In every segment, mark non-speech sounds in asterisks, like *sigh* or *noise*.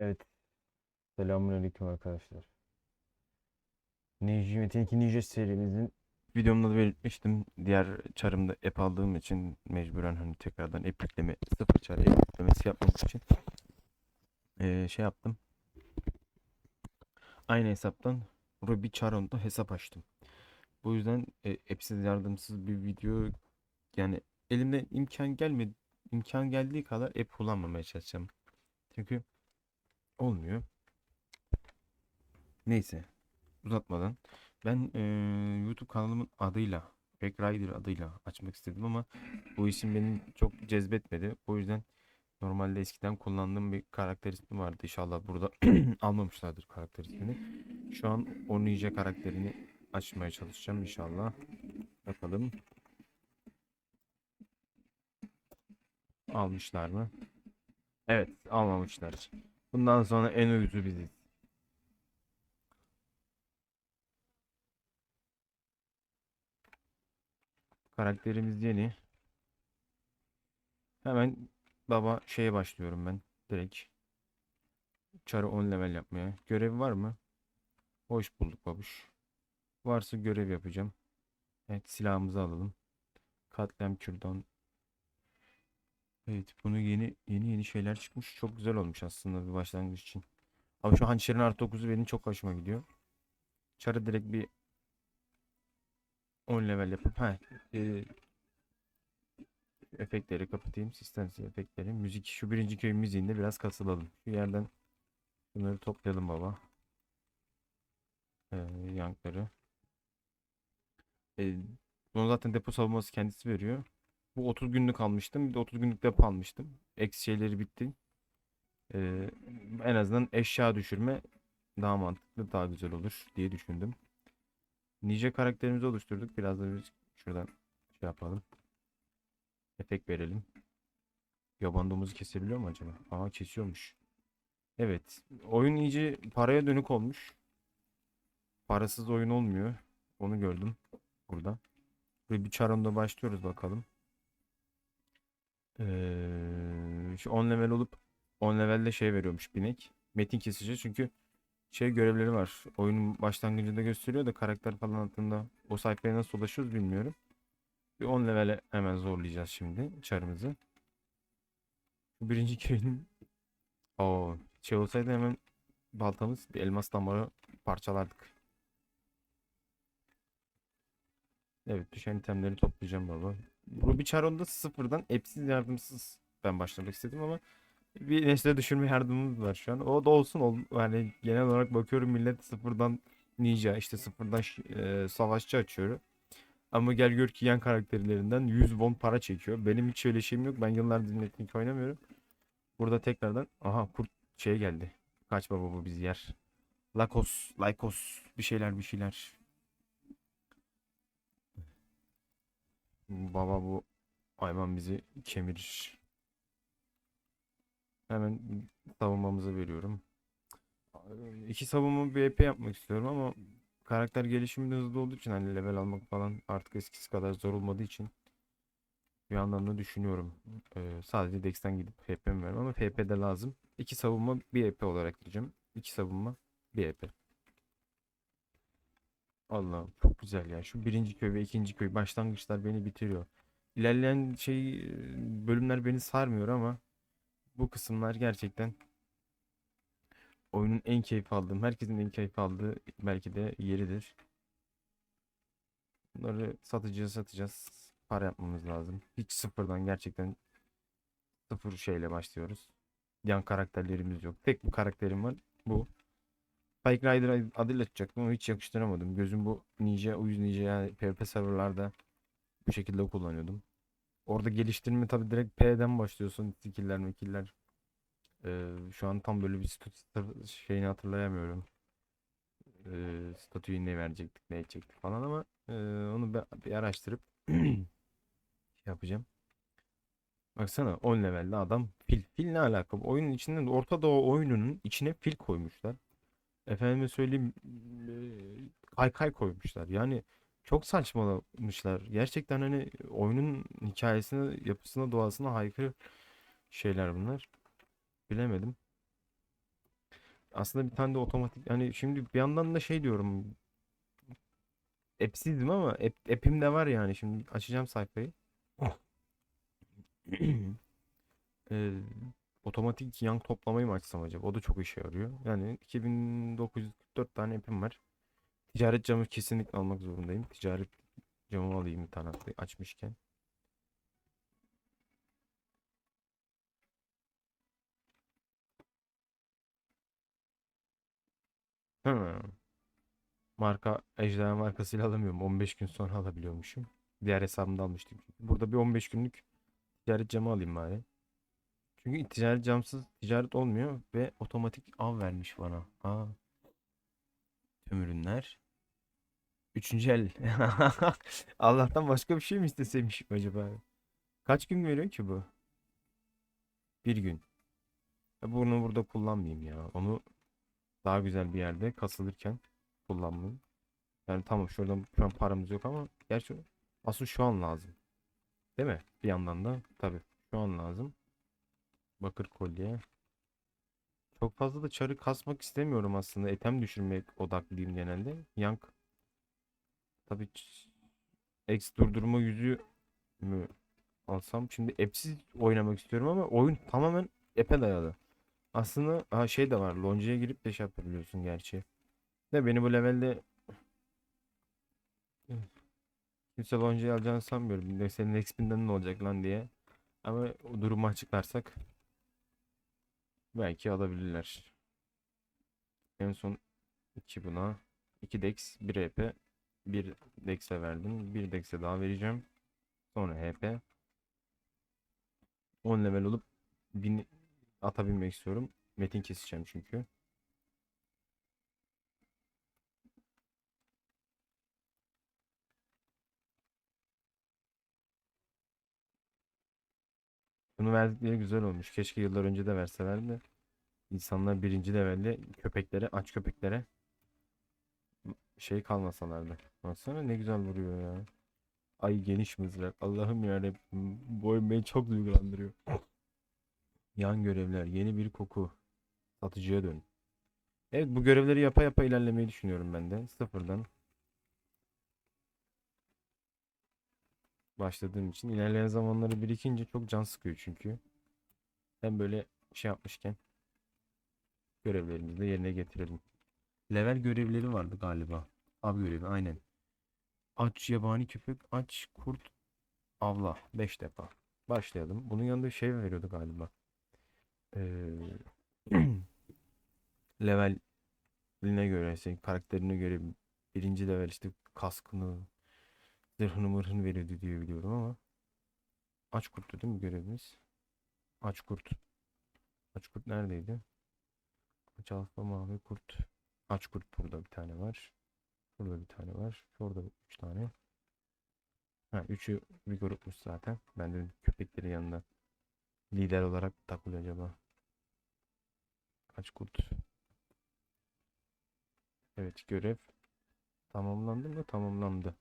Evet. Selamünaleyküm arkadaşlar. Ninja Metin 2 Ninja serimizin videomda da belirtmiştim. Diğer çarımda app aldığım için mecburen hani tekrardan app yükleme, sıfır çar app yüklemesi yapmak için eee, şey yaptım. Aynı hesaptan Ruby Charon'da hesap açtım. Bu yüzden e, app'siz yardımsız bir video yani elimden imkan gelmedi imkan geldiği kadar app kullanmamaya çalışacağım. Çünkü olmuyor. Neyse uzatmadan ben eee, YouTube kanalımın adıyla Back Rider adıyla açmak istedim ama bu isim beni çok cezbetmedi. O yüzden normalde eskiden kullandığım bir karakter ismi vardı. İnşallah burada *clears throat* almamışlardır karakter ismini. Şu an o Ninja karakterini açmaya çalışacağım inşallah. Bakalım. Almışlar mı? Evet, almamışlar. Bundan sonra en uyuzu biziz. Karakterimiz yeni. Hemen baba şeye başlıyorum ben. Direkt. Çarı 10 level yapmaya. Görev var mı? Hoş bulduk babuş. Varsa görev yapacağım. Evet silahımızı alalım. Katliam kürdan. Evet bunu yeni yeni yeni şeyler çıkmış. Çok güzel olmuş aslında bir başlangıç için. Ama şu hançerin artı 9'u benim çok hoşuma gidiyor. Çarı direkt bir 10 level yapıp ha e, efektleri kapatayım. Sistem efektleri. Müzik şu birinci köy müziğinde biraz kasılalım. Şu yerden bunları toplayalım baba. Ee, yankları. E, bunu zaten depo savunması kendisi veriyor. Bu 30 günlük almıştım. Bir de 30 günlük depo almıştım. Eksi şeyleri bitti. Ee, en azından eşya düşürme daha mantıklı, daha güzel olur diye düşündüm. Nice karakterimizi oluşturduk. Biraz da biz şuradan şey yapalım. Efekt verelim. Yaban domuzu kesebiliyor mu acaba? Aa kesiyormuş. Evet. Oyun iyice paraya dönük olmuş. Parasız oyun olmuyor. Onu gördüm burada. Ve bir çaronda başlıyoruz bakalım. Ee, şu 10 level olup 10 levelde şey veriyormuş binek. Metin kesici çünkü şey görevleri var. Oyunun başlangıcında gösteriyor da karakter falan altında o sayfaya nasıl ulaşıyoruz bilmiyorum. Bir 10 levele hemen zorlayacağız şimdi çarımızı. Şu birinci köyün o şey olsaydı hemen baltamız bir elmas damarı parçalardık. Evet düşen itemleri toplayacağım baba. Ruby Charon'da sıfırdan app'siz yardımsız ben başlamak istedim ama bir nesle düşürme yardımımız var şu an. O da olsun. ol- Yani genel olarak bakıyorum millet sıfırdan ninja işte sıfırdan e, savaşçı açıyor. Ama gel gör ki yan karakterlerinden 100 won para çekiyor. Benim hiç öyle şeyim yok. Ben yıllardır Metin oynamıyorum. Burada tekrardan aha kurt şey geldi. Kaç baba bu bizi yer. Lakos, Lycos bir şeyler bir şeyler. Baba bu hayvan bizi kemirir. Hemen savunmamızı veriyorum. İki savunma bir EP yapmak istiyorum ama karakter gelişimi de hızlı olduğu için hani level almak falan artık eskisi kadar zor olmadığı için bir yandan da düşünüyorum. Ee, sadece Dex'ten gidip FP mi veririm ama FP de lazım. İki savunma bir EP olarak diyeceğim. İki savunma bir EP. Allah'ım çok güzel ya. Şu birinci köy ve ikinci köy başlangıçlar beni bitiriyor. İlerleyen şey bölümler beni sarmıyor ama bu kısımlar gerçekten oyunun en keyif aldığım, herkesin en keyif aldığı belki de yeridir. Bunları satacağız, satacağız. Para yapmamız lazım. Hiç sıfırdan gerçekten sıfır şeyle başlıyoruz. Yan karakterlerimiz yok. Tek bu karakterim var. Bu. Spike Rider adıyla tutacaktım ama hiç yakıştıramadım. Gözüm bu Ninja, uyuz Ninja yani PvP serverlarda bu şekilde kullanıyordum. Orada geliştirme tabi direkt P'den başlıyorsun. Skill'ler mekiller. Ee, şu an tam böyle bir statü şeyini hatırlayamıyorum. Ee, statüyü ne verecektik, ne edecektik falan ama e, onu bir, bir araştırıp *clears throat* şey yapacağım. Baksana 10 levelde adam fil. Fil ne alaka? Oyunun içinde de Orta Doğu oyununun içine fil koymuşlar. Efendime söyleyeyim e, kaykay koymuşlar. Yani çok saçmalamışlar. Gerçekten hani oyunun hikayesine, yapısına, doğasına aykırı şeyler bunlar. Bilemedim. Aslında bir tane de otomatik hani şimdi bir yandan da şey diyorum. App'sizdim ama app, app'im de var yani. Şimdi açacağım sayfayı. *clears throat* Eee, otomatik yan toplamayı mı açsam acaba? O da çok işe yarıyor. Yani 2944 tane app'im var. Ticaret camı kesinlikle almak zorundayım. Ticaret camı alayım bir tane açmışken. Marka ejderha markasıyla alamıyorum. 15 gün sonra alabiliyormuşum. Diğer hesabımda almıştım. Burada bir 15 günlük ticaret camı alayım bari. Çünkü ticaret camsız ticaret olmuyor ve otomatik av vermiş bana. Aa. Tüm ürünler. Üçüncü el. *laughs* Allah'tan başka bir şey mi isteseymişim acaba? Kaç gün veriyor ki bu? Bir gün. Ya Bunu burada kullanmayayım ya. Onu daha güzel bir yerde kasılırken kullanmayayım. Yani tamam şuradan şu an paramız yok ama gerçi asıl şu an lazım. Değil mi? Bir yandan da tabii şu an lazım. Bakır kolye. Çok fazla da çarı kasmak istemiyorum aslında. Etem düşürmek odaklıyım genelde. Yank. Tabii X durdurma yüzü mü alsam? Şimdi app'siz oynamak istiyorum ama oyun tamamen app'e dayalı. Aslında ha, şey de var. Lonca'ya girip de şey yapabiliyorsun gerçi. De beni bu levelde kimse Lonca'yı alacağını sanmıyorum. Senin XP'nden ne olacak lan diye. Ama durumu açıklarsak belki alabilirler. En son 2 buna. 2 Dex, 1 HP. 1 Dex'e verdim. 1 Dex'e daha vereceğim. Sonra HP. 10 level olup 1000 ata binmek istiyorum. Metin keseceğim çünkü. Bunu verdikleri güzel olmuş. Keşke yıllar önce de verselerdi. İnsanlar birinci levelde köpeklere, aç köpeklere şey kalmasalardı. Baksana ne güzel vuruyor ya. Ay geniş mızrak. Allah'ım yarabbim. Bu oyun beni çok duygulandırıyor. Yan görevler. Yeni bir koku. Satıcıya dön. Evet bu görevleri yapa yapa ilerlemeyi düşünüyorum ben de. Sıfırdan. Başladığım için. ilerleyen zamanları birikince çok can sıkıyor çünkü. Hem böyle şey yapmışken görevlerimizi de yerine getirelim. Level görevleri vardı galiba. Av görevi aynen. Aç yabani köpek, aç kurt, avla. 5 defa. Başlayalım. Bunun yanında şey veriyordu galiba. Ee, *clears throat* leveline göre, senin karakterine göre birinci level işte kaskını, zırhını mırhını veriyordu diye biliyorum ama. Aç kurttu değil mi görevimiz? Aç kurt. Aç kurt neredeydi? Aç alfa mavi kurt. Aç kurt burada bir tane var. Burada bir tane var. Şurada üç tane. Ha üçü bir grupmuş zaten. Ben de köpekleri yanında lider olarak takılıyor acaba. Aç kurt. Evet görev tamamlandı mı? Tamamlandı.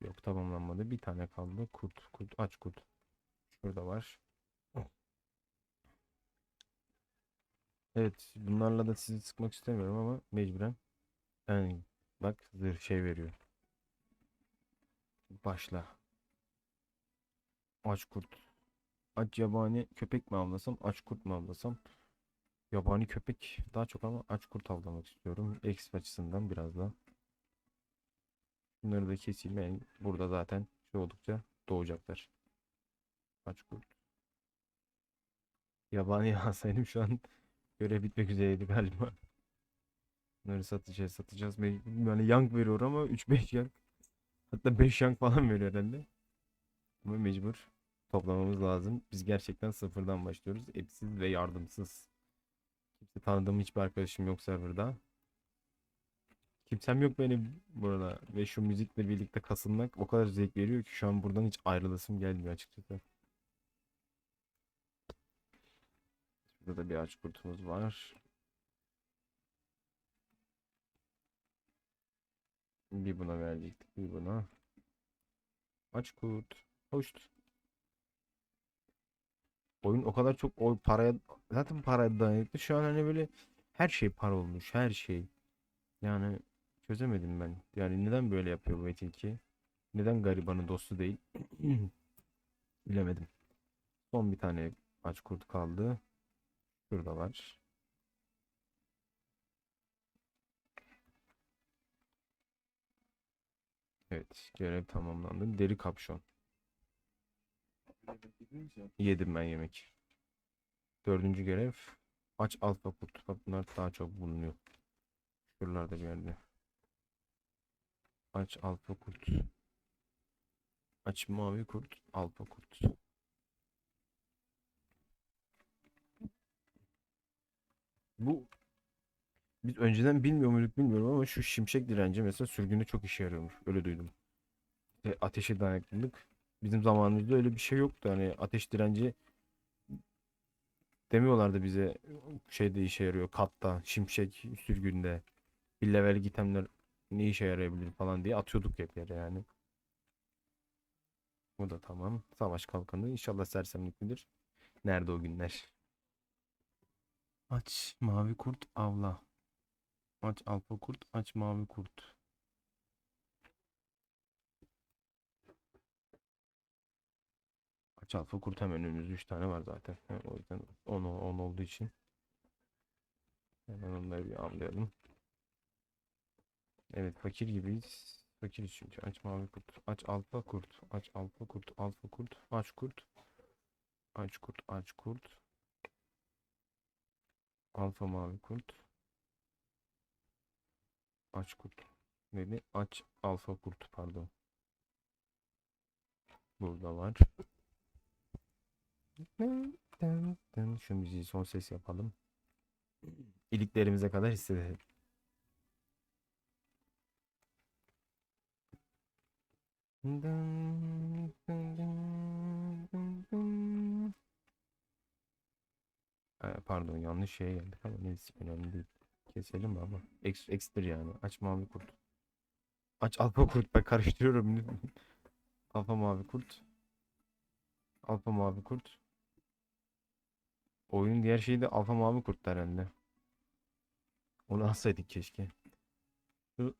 Yok tamamlanmadı. Bir tane kaldı. Kurt, kurt, aç kurt. Şurada var. Evet, bunlarla da sizi sıkmak istemiyorum ama mecburen. Yani bak zırh şey veriyor. Başla. Aç kurt. Aç yabani köpek mi avlasam, aç kurt mu avlasam? Yabani köpek daha çok ama aç kurt avlamak istiyorum. X açısından biraz da. Bunları da keseyim. Yani burada zaten şey oldukça doğacaklar. Aç kurt. Yabani *laughs* alsaydım şu an Görev bitmek üzereydi galiba. Bunları satacağız satacağız. Yani yank veriyor ama 3-5 yank. Hatta 5 yank falan veriyor herhalde. Ama mecbur toplamamız lazım. Biz gerçekten sıfırdan başlıyoruz. Epsiz ve yardımsız. Kimse tanıdığım hiçbir arkadaşım yok serverda. Kimsem yok benim burada. Ve şu müzikle birlikte kasılmak o kadar zevk veriyor ki şu an buradan hiç ayrılasım gelmiyor açıkçası. Burada da bir aç kurtumuz var. Bir buna verecektik, bir buna. Aç kurt. Hoş. Oyun o kadar çok o paraya zaten paraya dayanıklı. Şu an hani böyle Her şey para olmuş. Her şey. Yani çözemedim ben. Yani neden böyle yapıyor bu Metin 2? Neden garibanın dostu değil? *clears throat* Bilemedim. Son bir tane aç kurt kaldı. Şurada var. Evet, görev tamamlandı. Deri kapşon. Yedim ben yemek. Dördüncü görev. Aç alfa kurt. Bunlar daha çok bulunuyor. Şuralarda bir yerde. Aç alfa kurt. Aç mavi kurt. Alfa kurt. Bu biz önceden bilmiyor muyduk bilmiyorum ama şu şimşek direnci mesela sürgünde çok işe yarıyormuş. Öyle duydum. Ve ateşe dayanıklılık. Bizim zamanımızda öyle bir şey yoktu. Hani ateş direnci demiyorlardı bize şeyde işe yarıyor. Katta, şimşek, sürgünde. Bir level itemler ne işe yarayabilir falan diye atıyorduk hep yere yani. Bu da tamam. Savaş kalkanı. İnşallah sersemliklidir. Nerede o günler? Aç mavi kurt avla. Aç alfa kurt, aç mavi kurt. Aç alfa kurt hemen önümüzde 3 tane var zaten. O yüzden 10 10 olduğu için hemen onları bir avlayalım. Evet fakir gibiyiz. Fakiriz çünkü. Aç mavi kurt, aç alfa kurt, aç alfa kurt, alfa kurt, aç kurt. Aç kurt, aç kurt. Alfa mavi kurt. Aç kurt. Neydi? Aç alfa kurt pardon. Burada var. Şu müziği son ses yapalım. İliklerimize kadar hissedelim. Ee, Pardon yanlış şeye geldik ama neyse önemli değil. Keselim ama. X, X'tir yani. Aç mavi kurt. Aç alfa kurt. Ben karıştırıyorum. *laughs* alfa mavi kurt. Alfa mavi kurt. Oyunun diğer şeyi de alfa mavi kurt herhalde. Onu alsaydık keşke. Şu-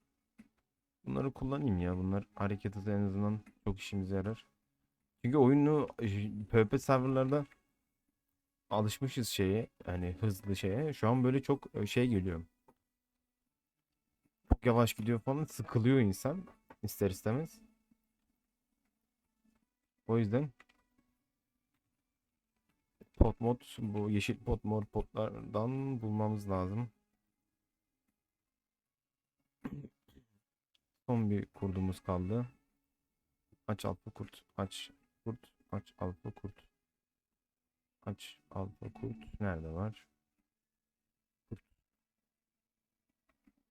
Bunları kullanayım ya. Bunlar hareket hızı en azından çok işimize yarar. Çünkü oyunu e, PvP serverlarda alışmışız şeye. Yani hızlı şeye. Şu an böyle çok e, şey geliyor. Çok yavaş gidiyor falan. Sıkılıyor insan. ister istemez. O yüzden pot mod bu yeşil pot mor potlardan bulmamız lazım. Son bir kurdumuz kaldı. Aç alfa kurt. Aç kurt. Aç alfa kurt. Aç alfa kurt. Nerede var?